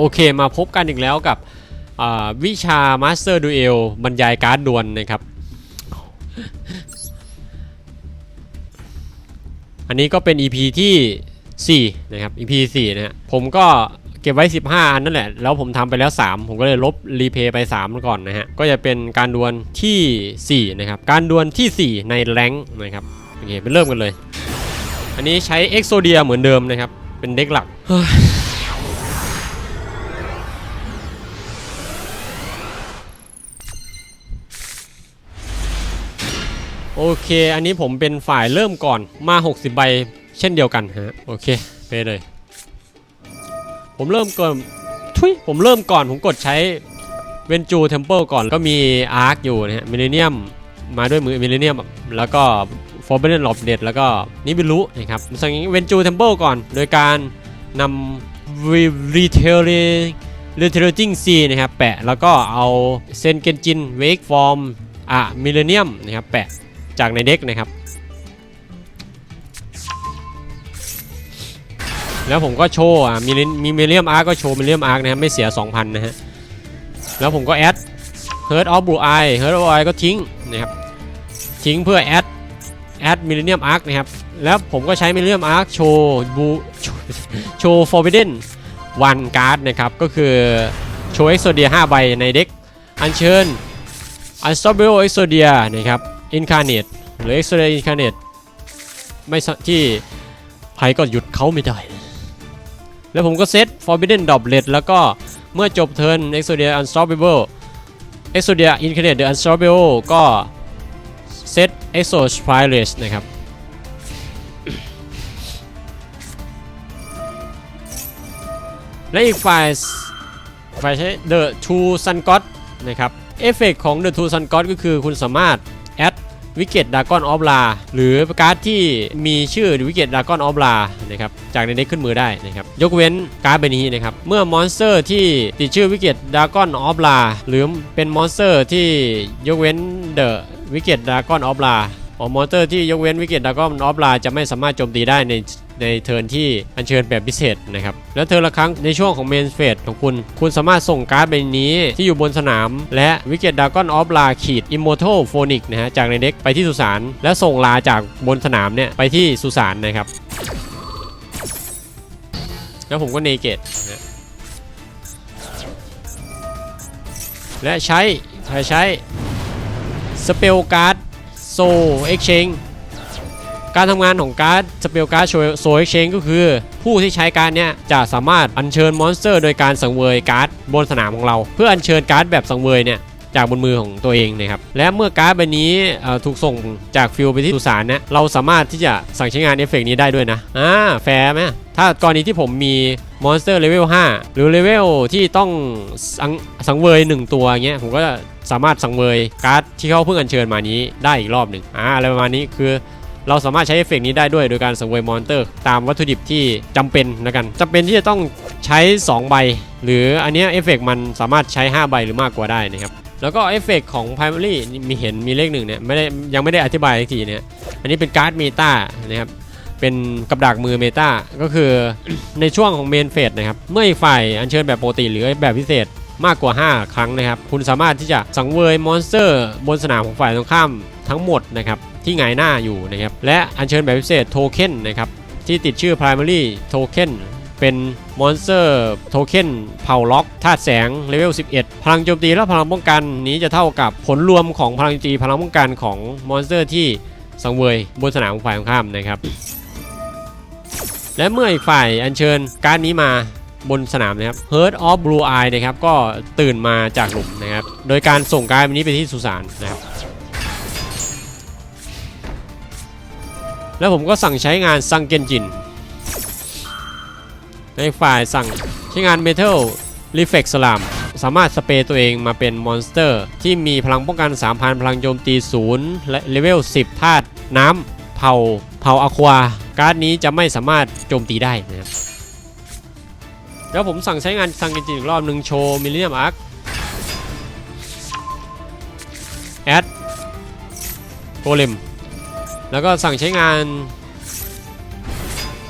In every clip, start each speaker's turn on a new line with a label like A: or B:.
A: โอเคมาพบกันอีกแล้วกับวิชา Master Duel บรรยายการดวลนะครับ อันนี้ก็เป็น EP ที่ 4 นะครับ EP 4 นะฮะผมก็เก็บไว้ 15 อันนั่นแหละ แล้วผมทำไปแล้ว 3 ผมก็เลยลบรีเพย์ไป 3 ก่อนนะฮะ ก็จะเป็นการดวลทีสี่4 นะครับ การดวลทีสี่ 4 ในแรงนะครับ โอเคไปเริ่มกันเลย อันนี้ใช้ e x o d i a เหมือนเดิมนะครับ เป็นเด็กหลัก โอเค อันนี้ผมเป็นฝ่ายเริ่มก่อนมา 60 ใบเช่นเดียวกันฮะโอเคไปเลย ผมเริ่มก่อนทุยผมเริ่มก่อนผมกดใช้เวนจูเทมเพิลก่อนก็มีอาร์คอยู่นะฮะมิเลเนียมมาด้วยมือมิเลเนียมแล้วก็ฟอร์เบนหลบเด็ดแล้วก็นิบิลุนะครับสั่งเวนจูเทมเพิลก่อน โดยการนำรีเทลเลรีเทลจิ้งซีนะครับแปะแล้วก็เอาเซนเกนจินเวกฟอร์มอะมิเลเนียมนะครับแปะ จากในเด็กนะครับ แล้วผมก็โชว์อะมีมีเมเลียมอาร์ก็โชว์เมเลียมอาร์นะครับไม่เสีย 2,000 นะฮะ แล้วผมก็แอด Hurt of Blue Eye Hurt of Blue Eye ก็ทิ้งนะครับทิ้งเพื่อแอดแอดมิลเลนเนียมอาร์นะครับ แล้วผมก็ใช้มิลเลนเนียมอาร์โชว์บูโชว์ฟอร์บิเดนวันการ์ดนะครับ ก็คือโชว์เอ็กโซเดีย5ใบในเด็ก อัญเชิญ u n s t o p p a b l e Exodia นะครับ Incarnate หรือ Exodia Incarnate ไม่สที่ใครก็หยุดเขาไม่ได้ แล้วผมก็เซต Forbidden Doublet แล้วก็เมื่อจบเทิร์น Exodia Unstoppable Exodia Incarnate The Unstoppable ก็เซต Exo Spireless นะครับและอีกฝ่ายฝ่ายใช้ The Two Sun God นะครับ เอฟเฟกของ The Two Sun God ก็คือคุณสามารถแอด วิกเก็ตดากอนออฟลาหรือการ์ดที่มีชื่อวิกเก็ตดากอนออฟลานะครับจากในเด็กขึ้นมือได้นะครับยกเว้นการ์ดใบนี้นะครับเมื่อมอนสเตอร์ที่ติดชื่อวิกเก็ตดากอนออฟลาหรือเป็นมอนสเตอร์ที่ยกเว้นเดอะวิกเก็ตดากอนออฟลา อมอนเตอร์ที่ยกเว้นวิกเก็ตดาก้อนออฟลาจะไม่สามารถโจมตีได้ในในเทิร์นที่อัญเชิญแบบพิเศษนะครับ แล้วเทิร์นละครั้งในช่วงของเมนเฟสของคุณ คุณสามารถส่งการ์ดใบนี้ที่อยู่บนสนาม และวิกเก็ตดากอนออฟลาขีดอิมโมทัลโฟนิกนะฮะจากในเด็กไปที่สุสานแล้วส่งลาจากบนสนามเนี่ยไปที่สุสานนะครับ แล้วผมก็เนเกตนะและใช้ใช้ใช้สเปลการ์ด โซเอ็กช n งการทำงานของการ์ดสเปลการ์ดโซเอ็กช n งก็คือ ผู้ที่ใช้การ์ดเนี้ยจะสามารถอัญเชิญมอนสเตอร์ โดยการสังเวยการ์ดบนสนามของเรา เพื่ออัญเชิญการ์ดแบบสังเวยเนี่ยจากบนมือของตัวเองนะครับและเมื่อการ์ดใบนี้ถูกส่งจากฟิลไปที่สุสานเนี่ยเราสามารถที่จะสั่งใช้งานเอฟเฟกต์นี้ได้ด้วยนะอ่าแฟร์ไหมถ้ากรณีที่ผมมีมอนสเตอร์เลเวล5หรือเลเวลที่ต้องสังสังเวย 1 ตัวเงี้ยผมก็ สามารถสังเวยการ์ดที่เขาเพิ่งอัญเชิญมานี้ได้อีกรอบหนึ่งอ่าอะไรประมาณนี้คือ เราสามารถใช้เอฟเฟกต์นี้ได้ด้วยโดยการสังเวยมอนเตอร์ ตามวัตถุดิบที่จำเป็นนะกันจำเป็นที่จะต้องใช้ 2 ใบ หรืออันเนี้ยเอฟเฟกต์มันสามารถใช้ 5 ใบหรือมากกว่าได้นะครับแล้วก็เอฟเฟกต์ของ Primary นี่มีเห็นมีเลขหนึ่งเนี่ยไม่ได้ยังไม่ได้อธิบายอีกทีเนี่ยอันนี้เป็นการ์ดเมตานะครับเป็นกับดักมือเมตาก็คือในช่วงของเมนเฟสนะครับ เมื่ออีกฝ่ายอัญเชิญแบบปกติหรือแบบพิเศษ มากกว่า 5 ครั้งนะครับ คุณสามารถที่จะสังเวยมอนสเตอร์ บนสนามของฝ่ายตรงข้ามทั้งหมดนะครับที่หงายหน้าอยู่นะครับและอัญเชิญแบบพิเศษโทเค็นนะครับที่ติดชื่อ primary token เป็นมอนสเตอร์โทเค็นเผาล็อกธาตุแสงเลเวล 11 พลังโจมตีและพลังป้องกันนี้จะเท่ากับผลรวมของพลังโจมตีพลังป้องกันของมอนสเตอร์ที่สังเวยบนสนามของฝ่ายตรงข้ามนะครับและเมื่ออีกฝ่ายอัญเชิญการนี้มา บนสนามนะครับ Hurt of Blue Eye นะครับก็ตื่นมาจากหลุมนะครับ โดยการส่งการดนี้ไปที่สุสานนะครับ แล้วผมก็สั่งใช้งานซังเกนจิน ในฝ่ายสั่งใช้งาน Metal Reflex Slam สามารถสเปรย์ตัวเองมาเป็นมอนสเตอร์ ที่มีพลังป้องกัน 3,000 พลังโจมตี 0 และเลเวล 10 ธาตุน้ำเผาเผาอะควา การ์ดนี้จะไม่สามารถโจมตีได้นะครับ แล้วผมสั่งใช้งานซังเกนจิอีกรอบหนึ่งโชว์มิลเลียมอาร์คแอดโกเลมแล้วก็สั่งใช้งาน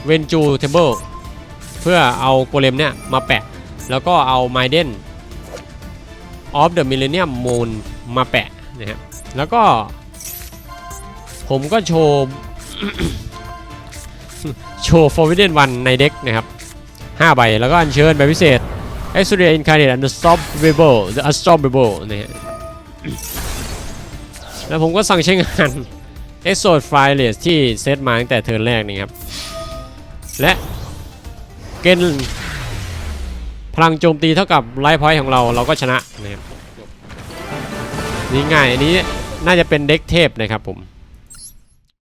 A: เวนจูเทเบิลเพื่อเอาโกเลมเนี่ยมาแปะ แล้วก็เอา m i d e n of the Millennium Moon มาแปะนะครับแล้วก็ ผมก็โชว์ โชว์ Forbidden One ในเด็กนะครับ 5 ใบ แล้วก็อัญเชิญใบพิเศษ Exodia Incarnate Unstoppable The Unstoppable นะฮะแล้วผมก็สั่งใช้งาน Exode Fireless ที่เซตมาตั้งแต่เทิร์นแรกนี่ครับ และเกณฑ์พลังโจมตีเท่ากับไลฟ์พอยต์ของเราเราก็ชนะนะครับนี่ง่ายอันนี้น่าจะเป็นเด็กเทพนะครับผม